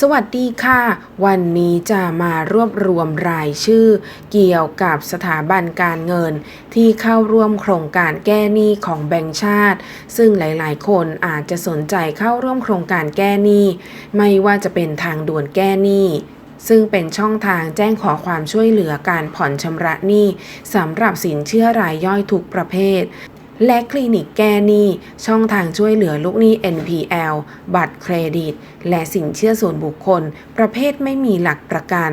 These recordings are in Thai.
สวัสดีค่ะ วันนี้จะมารวบรวมรายชื่อ เกี่ยวกับสถาบันการเงิน ที่เข้าร่วมโครงการแก้หนี้ของแบงก์ชาติ ซึ่งหลายๆ คนอาจจะสนใจเข้าร่วมโครงการแก้หนี้ ไม่ว่าจะเป็นทางด่วนแก้หนี้ซึ่งเป็นช่องทางแจ้งขอความช่วยเหลือการผ่อนชำระหนี้สำหรับสินเชื่อรายย่อยทุกประเภท และคลินิกแก้หนี้ ช่องทางช่วยเหลือลูกหนี้ NPL บัตรเครดิต และสินเชื่อส่วนบุคคล ประเภทไม่มีหลักประกัน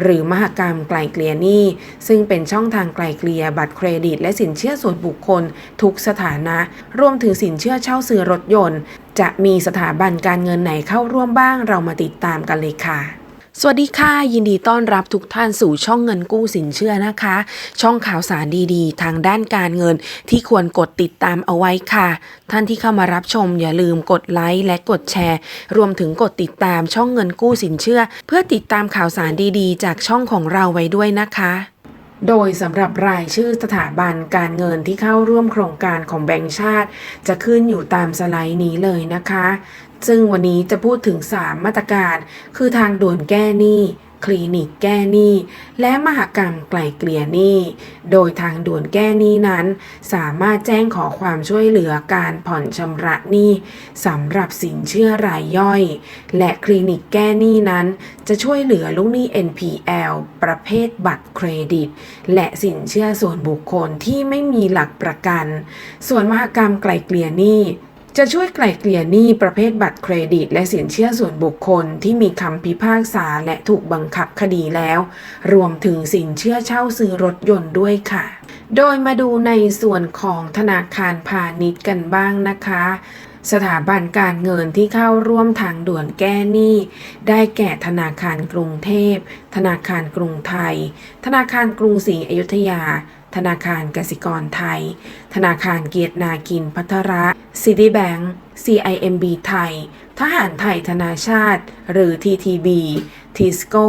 หรือมหกรรมไกลเกลี่ยหนี้ ซึ่งเป็นช่องทางไกลเกลี่ยบัตรเครดิต และสินเชื่อส่วนบุคคล ทุกสถานะ รวมถึงสินเชื่อเช่าซื้อรถยนต์ จะมีสถาบันการเงินไหนเข้าร่วมบ้างเรามาติดตามกันเลยค่ะ สวัสดีค่ะยินดีต้อนรับทุกท่านสู่ช่องเงินกู้สินเชื่อนะคะ ช่องข่าวสารดีๆ ทางด้านการเงินที่ควรกดติดตามเอาไว้ค่ะ ท่านที่เข้ามารับชมอย่าลืมกดไลค์และกดแชร์ รวมถึงกดติดตามช่องเงินกู้สินเชื่อ เพื่อติดตามข่าวสารดีๆ จากช่องของเราไว้ด้วยนะคะโดยสำหรับรายชื่อสถาบันการเงินที่เข้าร่วมโครงการของแบงก์ชาติ จะขึ้นอยู่ตามสไลด์นี้เลยนะคะ ซึ่งวันนี้จะพูดถึง 3 มาตรการ คือทางด่วนแก้หนี้ คลินิกแก้หนี้ และมหกรรมไกลเกลี่ยหนี้ โดยทางด่วนแก้หนี้นั้น สามารถแจ้งขอความช่วยเหลือการผ่อนชำระหนี้สำหรับสินเชื่อรายย่อย และคลินิกแก้หนี้นั้น จะช่วยเหลือลูกหนี้ NPL ประเภทบัตรเครดิต และสินเชื่อส่วนบุคคลที่ไม่มีหลักประกัน ส่วนมหกรรมไกลเกลี่ยหนี้ จะช่วยไกล่เกลี่ยหนี้ประเภทบัตรเครดิต และสินเชื่อส่วนบุคคลที่มีคำพิพากษาและถูกบังคับคดีแล้ว รวมถึงสินเชื่อเช่าซื้อรถยนต์ด้วยค่ะ โดยมาดูในส่วนของธนาคารพาณิชย์กันบ้างนะคะ สถาบันการเงินที่เข้าร่วมทางด่วนแก้หนี้ ได้แก่ธนาคารกรุงเทพ ธนาคารกรุงไทย ธนาคารกรุงศรีอยุธยา ธนาคารกสิกรไทย ธนาคารเกียรตินากินพัทระซิตี้แบงก์ CIMB ไทย ทหารไทยธนาชาติ หรือ TTB ทิสโก้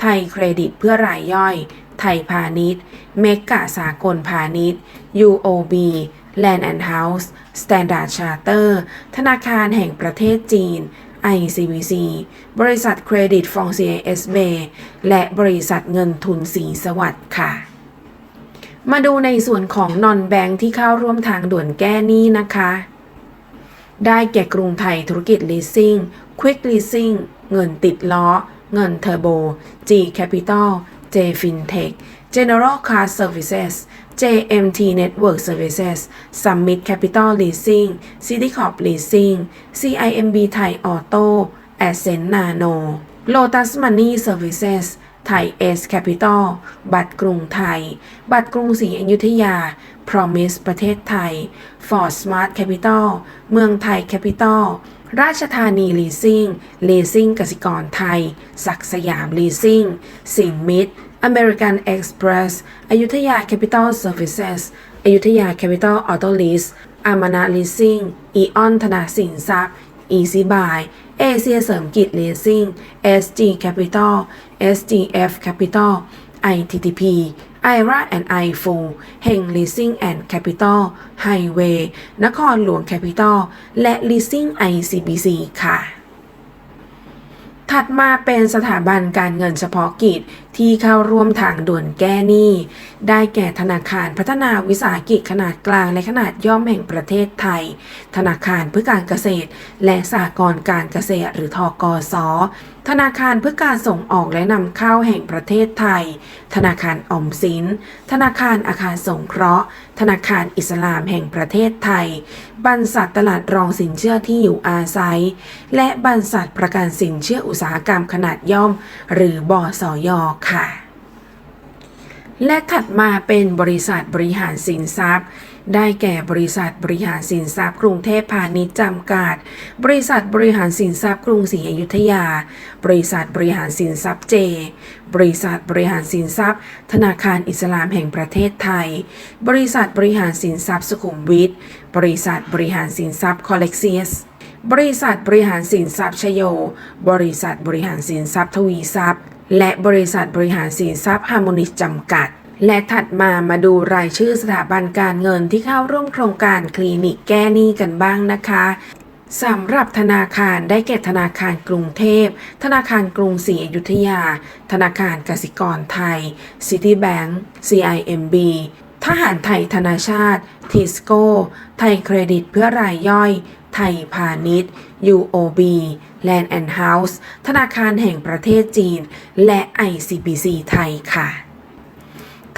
ไทยเครดิตเพื่อรายย่อย ไทยพาณิชย์ เมกะสากลพาณิชย์ UOB Land and House Standard Charter ธนาคารแห่งประเทศจีน ICBC บริษัทเครดิตฟองเซียเอสเบและบริษัทเงินทุนสีสวัสดิ์ค่ะ มาดูในส่วนของนอนแบงค์ที่เข้าร่วมทางด่วนแก้หนี้นะคะ ได้แก่กรุงไทยธุรกิจ leasing quick leasing เงินติดล้อ เงินเทอร์โบ G Capital J Fintech General Car Services JMT Network Services Summit Capital Leasing Citicorp Leasing CIMB Thai Auto Ascent Nano Lotus Money Services ไทยเอสแคปิตอลบัตรกรุงไทย บัตรกรุงศรีอยุธยา Promise ประเทศไทย Ford Smart Capital เมืองไทยแคปิตอลราชธานีลีซิ่งลีซิ่งกสิกรไทย ศักสยามลีซิ่งสิงมิตร American Express อยุธยา Capital Services อยุธยา Capital Auto Lease อามานาลีซิ่งอีออนธนาสินทรัพย์ Easy Buy เอเชียเสริมกิจ Leasing SG Capital SGF Capital ITTP IRA and iFu เฮง Leasing and Capital Highway นครหลวง Capital และ Leasing ICBC ค่ะ ถัดมาเป็นสถาบันการเงินเฉพาะกิจ ที่เข้าร่วมทางด่วนแก้หนี้ ได้แก่ธนาคารพัฒนาวิสาหกิจขนาดกลางและขนาดย่อมแห่งประเทศไทย ธนาคารเพื่อการเกษตร และสหกรณ์การเกษตรหรือทกส ธนาคารเพื่อการส่งออกและนำเข้าแห่งประเทศไทย ธนาคารอมสิน ธนาคารอาคารสงเคราะห์ ธนาคารอิสลามแห่งประเทศไทย บรรษัทตลาดรองสินเชื่อที่อยู่อาศัย และบรรษัทประกันสินเชื่ออุตสาหกรรมขนาดย่อม หรือบสยค่ะและถัดมาเป็นบริษัทบริหารสินทรัพย์ ได้แก่บริษัทบริหารสินทรัพย์กรุงเทพพาณิชย์จำกัด บริษัทบริหารสินทรัพย์กรุงศรีอยุธยา บริษัทบริหารสินทรัพย์เจ บริษัทบริหารสินทรัพย์ ธนาคารอิสลามแห่งประเทศไทย บริษัทบริหารสินทรัพย์สุขุมวิท บริษัทบริหารสินทรัพย์คอลเลกเซียสบริษัทบริหารสินทรัพย์ชโย บริษัทบริหารสินทรัพย์ทวีทรัพย์ และบริษัทบริหารสินทรัพย์ฮาร์โมนิสจำกัด และถัดมามาดูรายชื่อสถาบันการเงินที่เข้าร่วมโครงการคลินิกแก้หนี้กันบ้างนะคะสำหรับธนาคารได้แก่ธนาคารกรุงเทพ ธนาคารกรุงศรีอยุธยา ธนาคารกสิกรไทย Citibank CIMB ทหารไทยธนาชาติ ทิสโก้ ไทยเครดิตเพื่อรายย่อย ไทยพาณิชย์ UOB Land and House ธนาคารแห่งประเทศจีน และ ICBC ไทยค่ะ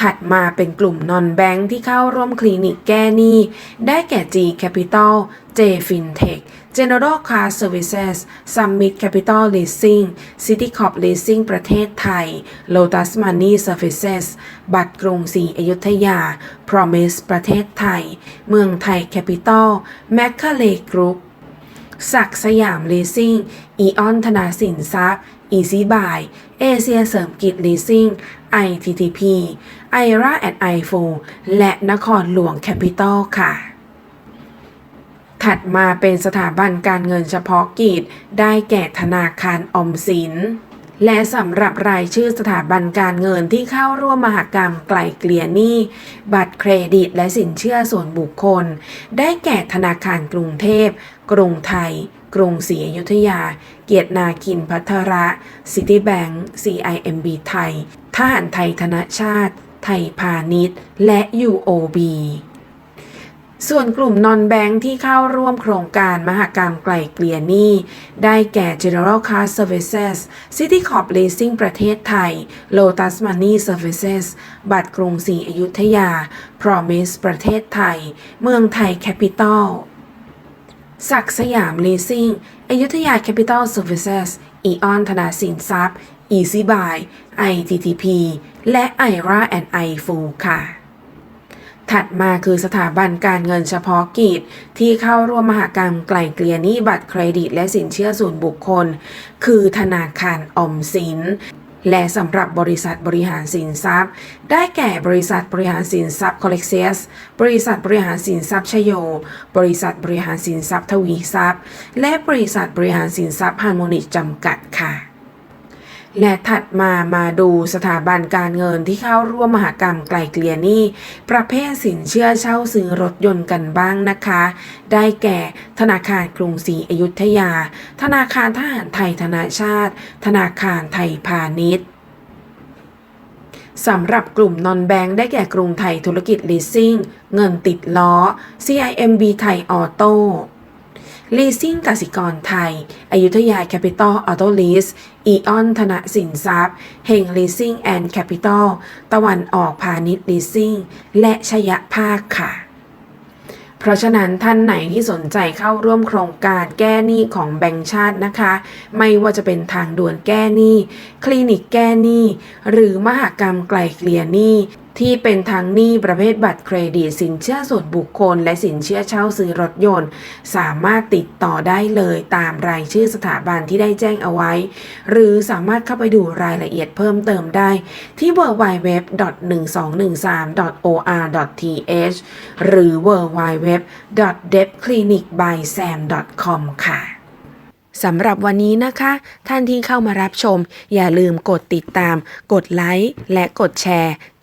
ถัดมาเป็นกลุ่มนอนแบงค์ที่เข้าร่วมคลินิกแก้หนี้ ได้แก่ G Capital J Fintech General Car Services Summit Capital Leasing Citicorp Leasing ประเทศไทย Lotus Money Services บัตรกรุงศรีอยุธยา Promise ประเทศไทย เมืองไทย Capital m c c a l e Group ศักสยามลีซิ่ง อีออนธนาสินทรัพย์ อีซีบาย เอเชียเสริมกิจลีซิ่ง ITTP ไอราแอดไอโฟและนครหลวงแคปิตอลค่ะ ถัดมาเป็นสถาบันการเงินเฉพาะกิจ ได้แก่ธนาคารอมสิน และสำหรับรายชื่อสถาบันการเงินที่เข้าร่วมมหกรรมไกลเกลี่ยหนี้ บัตรเครดิตและสินเชื่อส่วนบุคคล ได้แก่ธนาคารกรุงเทพ กรุงไทย กรุงศรีอยุธยา เกียรตินาคินพัทระซิตี้แบงก์ CIMB ไทยทหารไทยธนชาติ ไทยพาณิชย์ และ UOB ส่วนกลุ่มนอนแบงค์ที่เข้าร่วมโครงการมหกรรมไกลเกลี่ยหนี้ ได้แก่ General Car Services Citicorp Leasing ประเทศไทย Lotus Money Services บัตรกรุงศรีอยุธยา Promise ประเทศไทย เมืองไทย Capital ศักสยาม Leasing อยุธยา Capital Services อีออนธนาสินทรัพย์ Easy Buy ITTP และ IRA and iFu ค่ะ ถัดมาคือสถาบันการเงินเฉพาะกิจ ที่เข้าร่วมมหากรรมไกล่เกลี่ยหนี้บัตรเครดิตและสินเชื่อส่วนบุคคล คือธนาคารออมสินและสำหรับบริษัทบริหารสินทรัพย์ ได้แก่บริษัทบริหารสินทรัพย์คอลเลกเซียสบริษัทบริหารสินทรัพย์ชโย บริษัทบริหารสินทรัพย์ทวีทรัพย์ และบริษัทบริหารสินทรัพย์ฮาร์โมนิกจำกัดค่ะ และถัดมามาดูสถาบันการเงินที่เข้าร่วมมหกรรมไกลเกลี่ยหนี้ ประเภทสินเชื่อเช่าซื้อรถยนต์กันบ้างนะคะ ได้แก่ธนาคารกรุงศรีอยุธยา ธนาคารทหารไทยธนาชาติ ธนาคารไทยพาณิชย์สำหรับกลุ่มนอนแบงค์ได้แก่กรุงไทยธุรกิจลีสซิ่ง เงินติดล้อ CIMB ไทยออโต้ ลีสซิ่งกสิกรไทย อยุธยาแคปิตอลออโต้ลีสอีออน ธนสินทรัพย์เฮงลีสซิ่งแอนด์แคปิตอลตะวันออกพาณิชย์ลีสซิ่งและชยภาคค่ะ เพราะฉะนั้นท่านไหนที่สนใจเข้าร่วมโครงการแก้หนี้ของแบงก์ชาตินะคะ ไม่ว่าจะเป็นทางด่วนแก้หนี้ คลินิกแก้หนี้ หรือมหกรรมไกลเกลี่ยหนี้ ที่เป็นทั้งหนี้ประเภทบัตรเครดิตสินเชื่อส่วนบุคคล และสินเชื่อเช่าซื้อรถยนต์ สามารถติดต่อได้เลยตามรายชื่อสถาบันที่ได้แจ้งเอาไว้ หรือสามารถเข้าไปดูรายละเอียดเพิ่มเติมได้ ที่ www.1213.or.th หรือ www.debclinicbysam.com ค่ะสำหรับวันนี้นะคะ ท่านที่เข้ามารับชม อย่าลืมกดติดตาม กดไลค์และกดแชร์